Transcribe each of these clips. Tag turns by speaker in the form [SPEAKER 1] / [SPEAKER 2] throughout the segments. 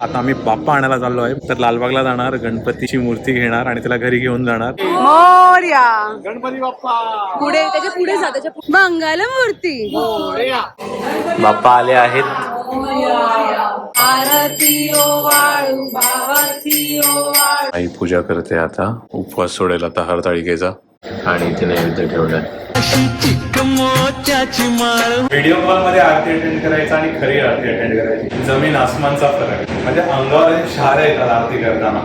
[SPEAKER 1] आता आम्ही बाप्पा आणायला चाललो आहे. तर लालबागला जाणार गणपतीची मूर्ती घेणार आणि त्याला घरी घेऊन जाणार.
[SPEAKER 2] मोर्या.
[SPEAKER 3] गणपती बाप्पा.
[SPEAKER 2] पुढे त्याच्या पुढे जा त्याच्या पुढे. मंगल मूर्ती.
[SPEAKER 1] बाप्पा आले आहेत. आई पूजा करते आता. उपवास सोडेल आता हरताळिकेचा. आणि इथे नैवेद्य ठेवलाय व्हिडिओ कॉलमध्ये आरती अटेंड करायचा आणि खरी आरती अटेंड करायची. जमीन आसमानचा फरक आहे. म्हणजे अंगावर शार येतात आरती करताना.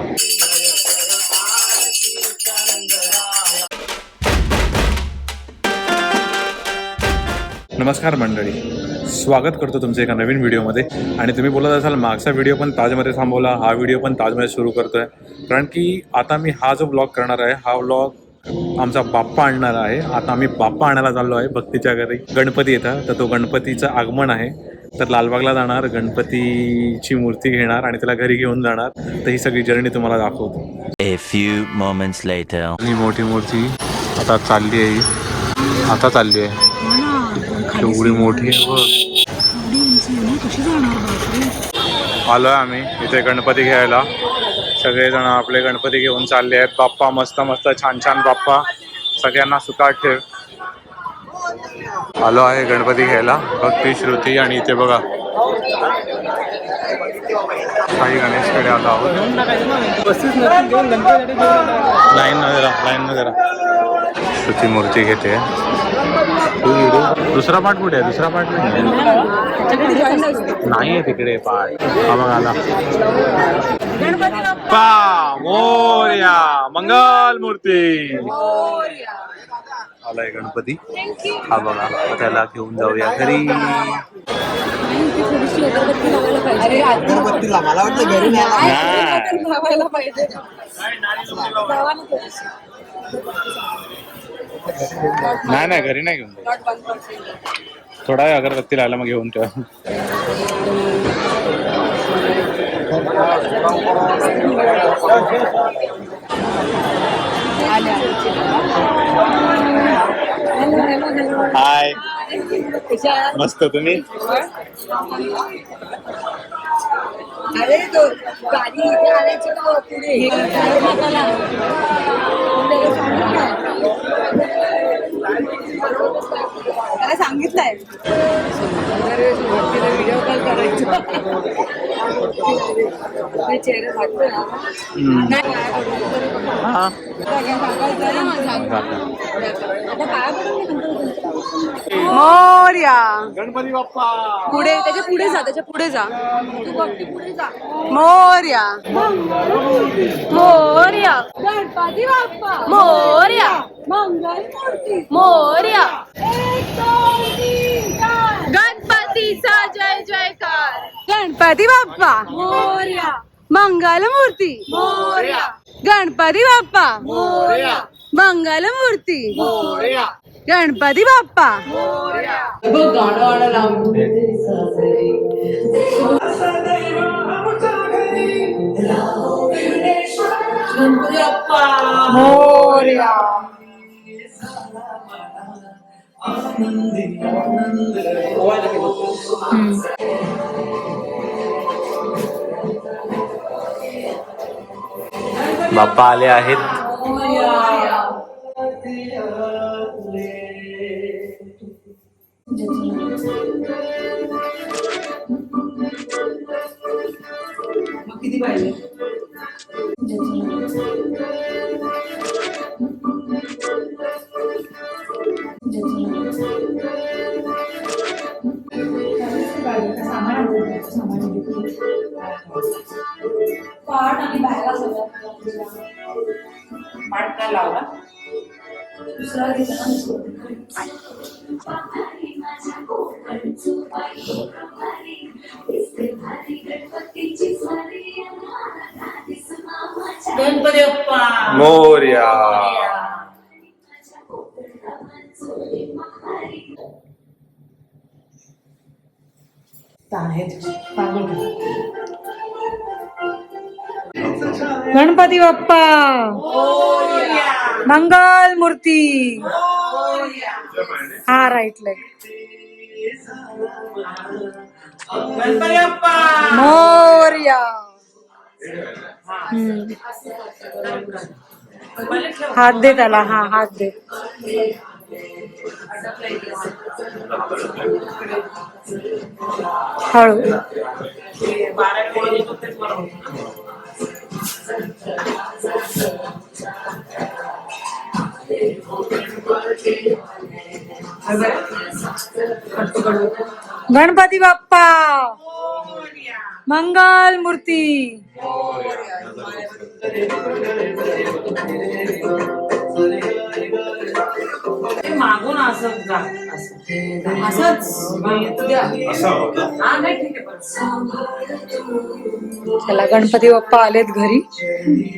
[SPEAKER 1] नमस्कार मंडळी. स्वागत करतो तुमचं एका नवीन व्हिडिओमध्ये. आणि तुम्ही बोलत असाल मागचा व्हिडिओ पण ताजमध्ये थांबवला हा व्हिडिओ पण ताजमध्ये सुरू करतोय. कारण की आता मी हा जो ब्लॉग करणार आहे हा ब्लॉग आमचा बाप्पा आणणार आहे. आता आम्ही बाप्पा आणायला चाललो आहे. भक्तीच्या घरी. गणपती येतात तर तो गणपतीचं आगमन आहे. तर लालबागला जाणार. गणपतीची मूर्ती घेणार आणि त्याला घरी घेऊन जाणार. तर ही सगळी जर्नी तुम्हाला दाखवतो.
[SPEAKER 4] A few moments later.
[SPEAKER 1] ही मोठी मूर्ती आता चालली आहे. ही. आता चालली आहे. एवढी मोठी आहे. बघ आलोय आम्ही इथे गणपती घ्यायला. सगळेजण आपले गणपती घेऊन चालले आहेत. बाप्पा मस्त मस्त छान छान बाप्पा. सगळ्यांना सुखात ठेव. आलो आहे गणपती घ्यायला. भक्ती श्रुती आणि इथे बघा. काही गणेशकडे आलो आहोत. लाईन न जरा लाईन न जरा. श्रुती मूर्ती घेते. दुसरा पाठ कुठे आहे? दुसरा पाठ कुठे आहे? नाही आहे तिकडे पाठ हा बघ आला. पा मोर्या मंगल मूर्ती आलाय गणपती. हा बघा त्याला घेऊन जाऊया घरी.
[SPEAKER 2] अरे
[SPEAKER 3] गणपतीला मला वाटतं घरी
[SPEAKER 2] लावायला. पाहिजे.
[SPEAKER 1] नाही नाही घरी नाही घेऊन जाऊ. थोडा वेळ अगरबत्ती लावला मग घेऊन ठेवा. हाय मस्त तुम्ही?
[SPEAKER 2] अरे तो गाडी इथे आल्याची का पुढे. त्याला सांगितलंय. व्हिडिओ कॉल करायचा चेहरा ना. आता पाया पडून मोर्या.
[SPEAKER 3] गणपती बाप्पा.
[SPEAKER 2] पुढे त्याच्या पुढे जा त्याच्या पुढे जा. पुढे जा. मोर्या. मोर्या. गणपती बाप्पा. मोर्या. मोर्या. गणपतीचा जय जयकार. गणपती बाप्पा. मोर्या. मंगल मूर्ती मोर्या. गणपती बाप्पा. मोर्या. मंगल मूर्ती
[SPEAKER 3] मोरया.
[SPEAKER 2] गणपती बाप्पा. मोर्या.
[SPEAKER 1] बाप्पा आले आहेत.
[SPEAKER 2] किती पाहिजे लावला. दुसरा गणपती बाप्पा
[SPEAKER 1] मोर्या
[SPEAKER 2] गणपती बाप्पा मंगल मूर्ती हा राईट लेग मोर्या. हात दे त्याला हा हात दे. हळू. गणपती बाप्पा! मंगल मूर्ती!
[SPEAKER 5] मागून असं जा. हा
[SPEAKER 2] चला गणपती बाप्पा आलेत घरी.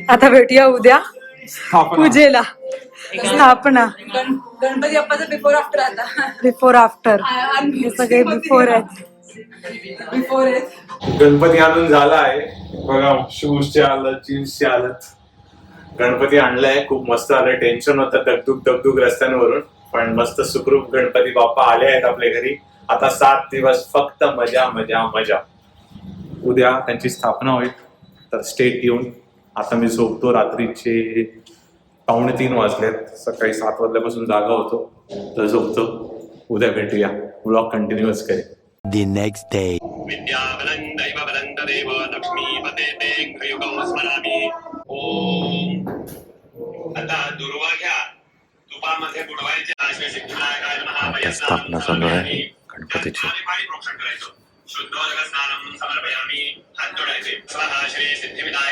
[SPEAKER 2] आता भेटूया उद्या पूजेला. स्थापना.
[SPEAKER 6] गणपती बाप्पाचं बिफोर आफ्टर आता.
[SPEAKER 2] बिफोर आफ्टर हे सगळे बिफोर आहेत.
[SPEAKER 6] बिफोर आहे
[SPEAKER 1] गणपती आणून झाला आहे बघा शूजचे आलं जीन्सचे आलं. गणपती आणलाय. खूप मस्त आलं. टेन्शन होतं. दगदुग दगदुग रस्त्यांवरून. पण मस्त सुखरूप गणपती बाप्पा आले आहेत आपल्या घरी. आता सात दिवस फक्त मजा मजा मजा. उद्या त्यांची स्थापना होईल. तर स्टेट येऊन. आता मी झोपतो रात्रीचे पावणे तीन वाजलेत. सकाळी सात वाजल्यापासून जागा होतो. तर झोपतो. उद्या भेटूया. ब्लॉग कंटिन्यूअस करेल
[SPEAKER 4] The next day.
[SPEAKER 7] विद्याबलं दैवबलं तदेव लक्ष्मीपते ते युगं स्मरामि। ओम आता दुर्वा घ्या। तुपामध्ये बुडवायचे आश्वे सिद्धिविनायकाय नमः
[SPEAKER 1] स्थापना चालू आहे. गणपतीची.
[SPEAKER 7] शुद्धोदक स्नानं समर्पयामि। हात जोडायचे। स्वहा श्री सिद्धिविनायकाय नमः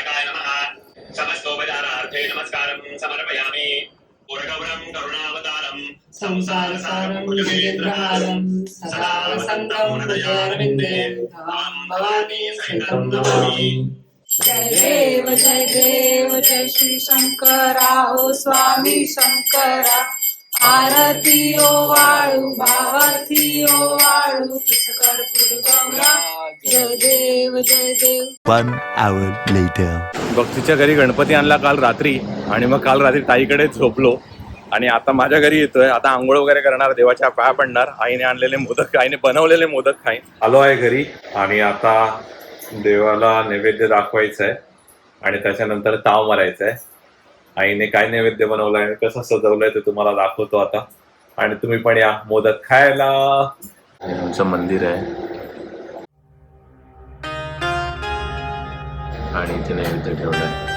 [SPEAKER 7] समस्तोपचारार्थे नमस्कारं समर्पयामि। पुरगौरं करुणावतारं संसारसारं भुजगेन्द्रहारं सदा वसन्तं हृदयारविन्दे त्वां भवानी सहितं नमामि
[SPEAKER 2] जय देव जय देव जय श्री शंकरा हो स्वामी शंकरा आरती ओ वाळू वाळू गौरा जय देव जय देव.
[SPEAKER 4] One hour later.
[SPEAKER 1] भक्तीच्या घरी गणपती आणला काल रात्री आणि मग काल रात्री ताईकडे झोपलो. आणि आता माझ्या घरी येतोय. आता आंघोळ वगैरे करणार देवाच्या पाया पडणार. आईने आणलेले मोदक आईने बनवलेले मोदक खाईन. आलो आहे घरी आणि आता देवाला नैवेद्य दाखवायचं आहे आणि त्याच्यानंतर ताव मारायचा आहे आईने काय नैवेद्य बनवलंय आणि कसं सजवलंय ते तुम्हाला दाखवतो आता. आणि तुम्ही पण या मोदक खायला. आमचं मंदिर आहे. आणि इथे नैवेद्य ठेवलंय.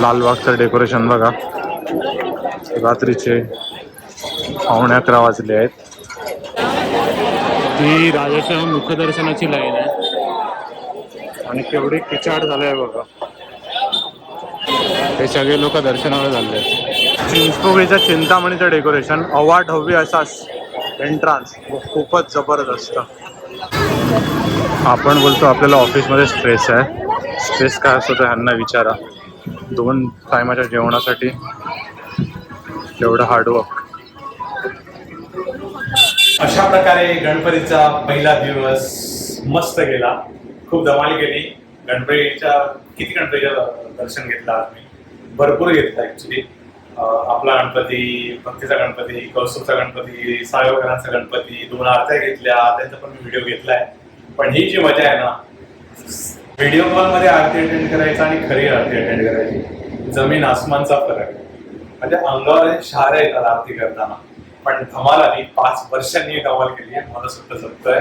[SPEAKER 1] लालबागचं डेकोरेशन बघा. रात्रीचे पावणे अकरा वाजले आहेत. ती राजाच्या मुखदर्शनाची लाईन आहे. आणि केवढी किचाड झालंय बघा. हे सगळे लोक दर्शनाला झाले चिंचपोकळीच्या चिंतामणीचं डेकोरेशन अवाढ हवी असा एंट्रान्स खूपच जबरदस्त. आपण बोलतो आपल्याला ऑफिसमध्ये स्ट्रेस आहे. स्ट्रेस काय असतो तर ह्यांना विचारा. दोन टायमाच्या जेवणासाठी एवढं हार्डवर्क अशा प्रकारे गणपतीचा पहिला दिवस मस्त गेला. खूप धमाल केली. गणपतीच्या किती गणपतीच्या दर्शन घेतलं आज मी? भरपूर घेतलं ऍक्च्युली आपला गणपती भक्तीचा गणपती कौस्तुभचा गणपती साळेकरांचा गणपती दोन आरत्या घेतल्या त्यांचा पण मी व्हिडिओ घेतलाय. पण ही जी मजा आहे ना व्हिडिओ कॉलमध्ये आरती अटेंड करायचा आणि खरी आरती अटेंड करायची जमीन आसमानचा फरक म्हणजे अंगावर शहारे येतात आरती करताना. पण धमाल आली पाच वर्षांनी धमाल केली आहे मला सुद्धा जमतोय.